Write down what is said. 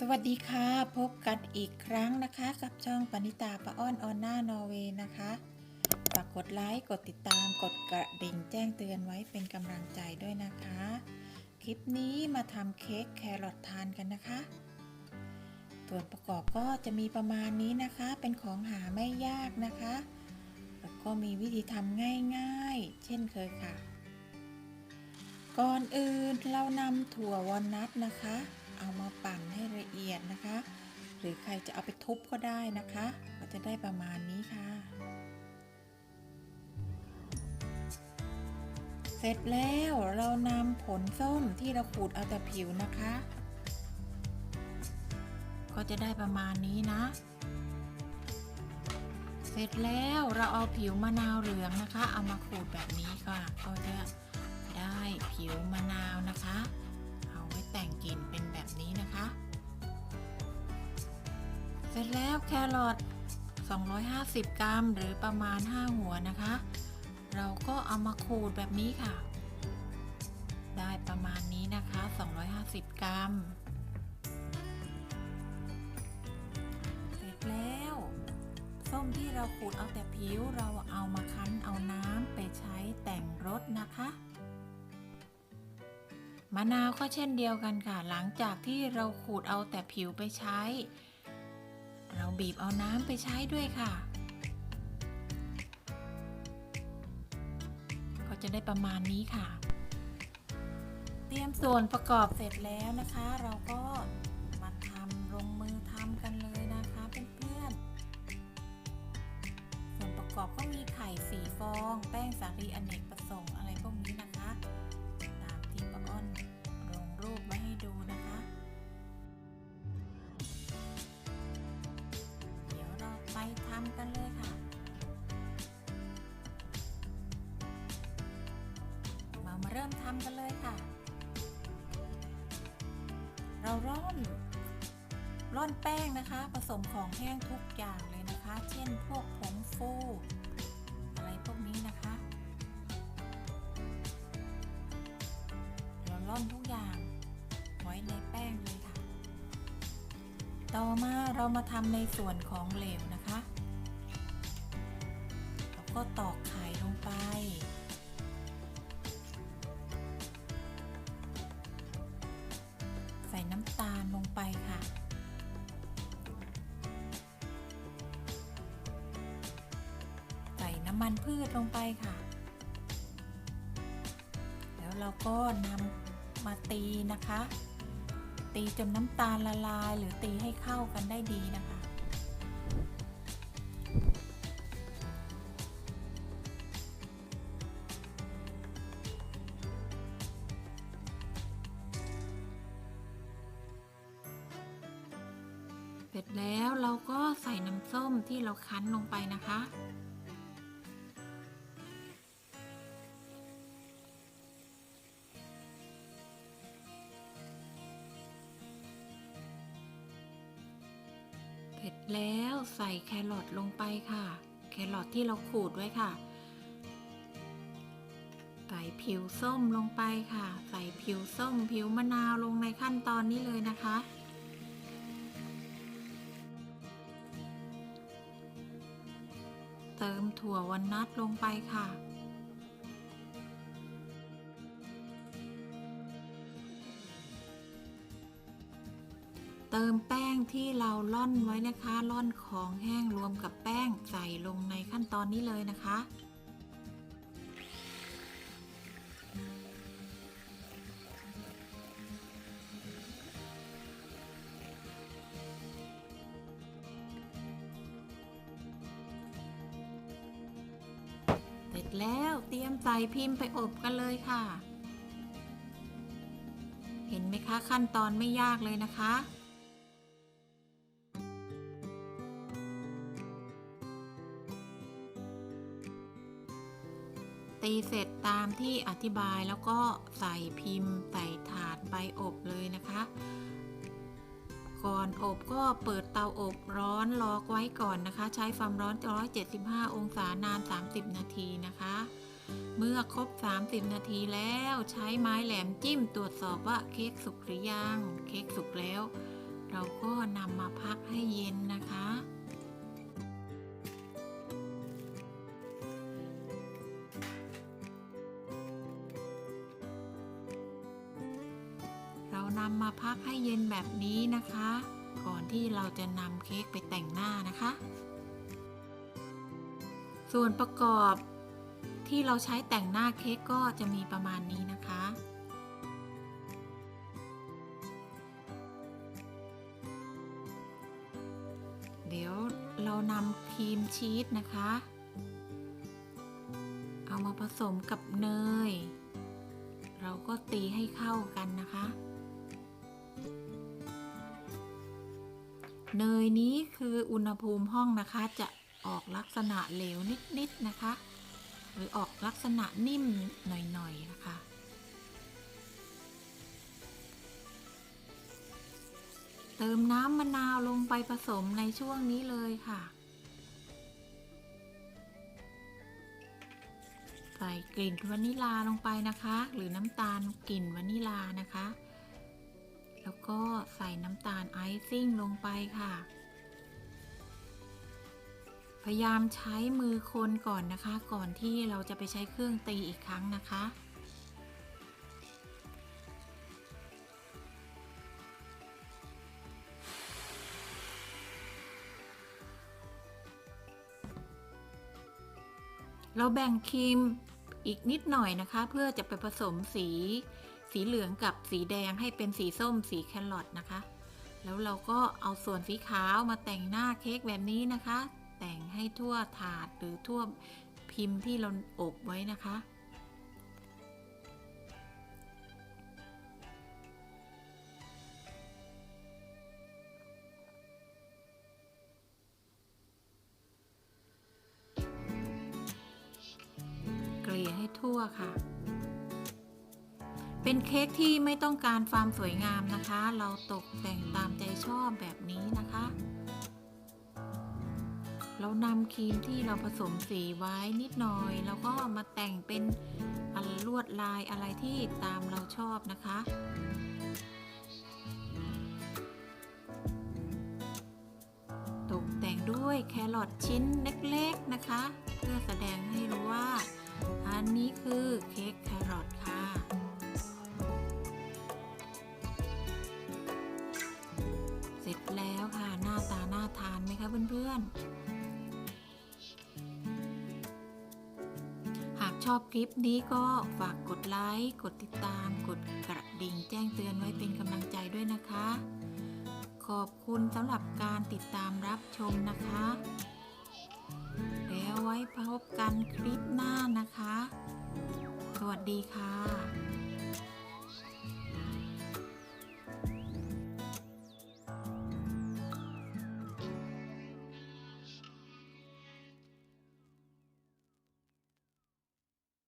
สวัสดีค่ะ พบกันอีกครั้งนะคะ กับช่องปณิตาปะอ้อนออนหน้านอร์เวย์นะคะฝากกดไลค์กดติดตามกดกระดิ่งแจ้งเตือนไว้เป็นกำลังใจด้วยนะคะ คลิปนี้มาทำเค้กแครอททานกันนะคะ ส่วนประกอบก็จะมีประมาณนี้นะคะ เป็นของหาไม่ยากนะคะ แล้วก็มีวิธีทำง่ายๆ เช่นเคยค่ะ ก่อนอื่นเรานำถั่ววอลนัทนะคะ เอามาปั่นให้ละเอียดนะคะ หรือใครจะเอาไปทุบก็ได้นะคะ ก็จะได้ประมาณนี้ค่ะ เสร็จแล้วเรานำผลส้มที่เราขูดเอาแต่ผิวนะคะ ก็จะได้ประมาณนี้นะเสร็จแล้วเราเอาผิวมะนาวเหลืองนะคะ เอามาขูดแบบนี้ค่ะก็จะได้ผิวมะนาวนะคะ เอาไว้แต่งกลิ่นเป็นแบบนี้นะคะ เสร็จแล้วแครอท250 กรัม หรือประมาณ 5 หัวนะคะ เราก็เอามาขูดแบบนี้ค่ะ ได้ประมาณนี้นะคะ 250 กรัม เสร็จแล้ว ส้มที่เราขูดเอาแต่ผิวเราเอามาคั้นเอาน้ำไปใช้แต่งรสนะคะ มะนาวก็เช่นเดียวกันค่ะ หลังจากที่เราขูดเอาแต่ผิวไปใช้ เราบีบเอาน้ำไปใช้ด้วยค่ะ ก็จะได้ประมาณนี้ค่ะ เตรียมส่วนประกอบเสร็จแล้วนะคะ เราก็มาทำลงมือทำกันเลยนะคะเพื่อนๆส่วนประกอบก็มีไข่สี่ฟอง แป้งสาลีอเนกประำกันเลยค่ะ เราร่อน ร่อนแป้งนะคะ ผสมของแห้งทุกอย่างเลยนะคะ เช่นพวกผงฟูอะไรพวกนี้นะคะ เราร่อนทุกอย่างไว้ในแป้งเลยค่ะ ต่อมาเรามาทำในส่วนของเหลวนะคะ เราก็ตอกไข่ลงไป ลงไปค่ะ ใส่น้ำมันพืชลงไปค่ะ แล้วเราก็นำมาตีนะคะ ตีจนน้ำตาลละลาย หรือตีให้เข้ากันได้ดีนะคะ ที่เราคั้นลงไปนะคะ เสร็จแล้วใส่แครอทลงไปค่ะ แครอทที่เราขูดไว้ค่ะ ใส่ผิวส้มลงไปค่ะ ใส่ผิวส้มผิวมะนาวลงในขั้นตอนนี้เลยนะคะ เติมถั่ววันนัทลงไปค่ะ เติมแป้งที่เราล่อนไว้นะคะล่อนของแห้งรวมกับแป้งใส่ลงในขั้นตอนนี้เลยนะคะ เสร็จแล้ว เตรียมใส่พิมพ์ไปอบกันเลยค่ะ เห็นไหมคะขั้นตอนไม่ยากเลยนะคะตีเสร็จตามที่อธิบายแล้วก็ใส่พิมพ์ใส่ถาดใบอบเลยนะคะ ก่อนอบก็เปิดเตาอบร้อนรอกไว้ก่อนนะคะ ใช้ความร้อน 175 องศานาน 30 นาทีนะคะ เมื่อครบ 30 นาทีแล้วใช้ไม้แหลมจิ้มตรวจสอบว่าเค้กสุกหรือยัง เค้กสุกแล้ว เราก็นำมาพักให้เย็นนะคะ นำมาพักให้เย็นแบบนี้นะคะ ก่อนที่เราจะนำเค้กไปแต่งหน้านะคะ ส่วนประกอบที่เราใช้แต่งหน้าเค้กก็จะมีประมาณนี้นะคะเดี๋ยวเรานำครีมชีสนะคะ เอามาผสมกับเนย เราก็ตีให้เข้ากันนะคะ เนยนี้คืออุณหภูมิห้องนะคะ จะออกลักษณะเหลวนิดๆนะคะ หรือออกลักษณะนิ่มหน่อยๆนะคะ เติมน้ำมะนาวลงไปผสมในช่วงนี้เลยค่ะ ใส่กลิ่นวานิลาลงไปนะคะ หรือน้ำตาลกลิ่นวานิลานะคะ แล้วก็ใส่น้ำ ไอซิ่งลงไปค่ะ พยายามใช้มือคนก่อนนะคะ ก่อนที่เราจะไปใช้เครื่องตีอีกครั้งนะคะเราแบ่งครีมอีกนิดหน่อยนะคะ เพื่อจะไปผสมสี สีเหลืองกับสีแดงให้เป็นสีส้มสีแครอทนะคะ แล้วเราก็เอาส่วนสีขาวมาแต่งหน้าเค้กแบบนี้นะคะ แต่งให้ทั่วถาดหรือทั่วพิมพ์ที่เราอบไว้นะคะ เกลี่ยให้ทั่วค่ะ เป็นเค้กที่ไม่ต้องการความสวยงามนะคะ เราตกแต่งตามใจชอบแบบนี้นะคะ เรานำครีมที่เราผสมสีไว้นิดหน่อย แล้วก็มาแต่งเป็นลวดลายอะไรที่ตามเราชอบนะคะตกแต่งด้วยแครอทชิ้นเล็กๆนะคะ เพื่อแสดงให้รู้ว่า อันนี้คือเค้กแครอท ชอบคลิปนี้ก็ฝากกดไลค์กดติดตาม กดกระดิ่งแจ้งเตือนไว้เป็นกำลังใจด้วยนะคะ ขอบคุณสำหรับการติดตามรับชมนะคะ แล้วไว้พบกันคลิปหน้านะคะ สวัสดีค่ะ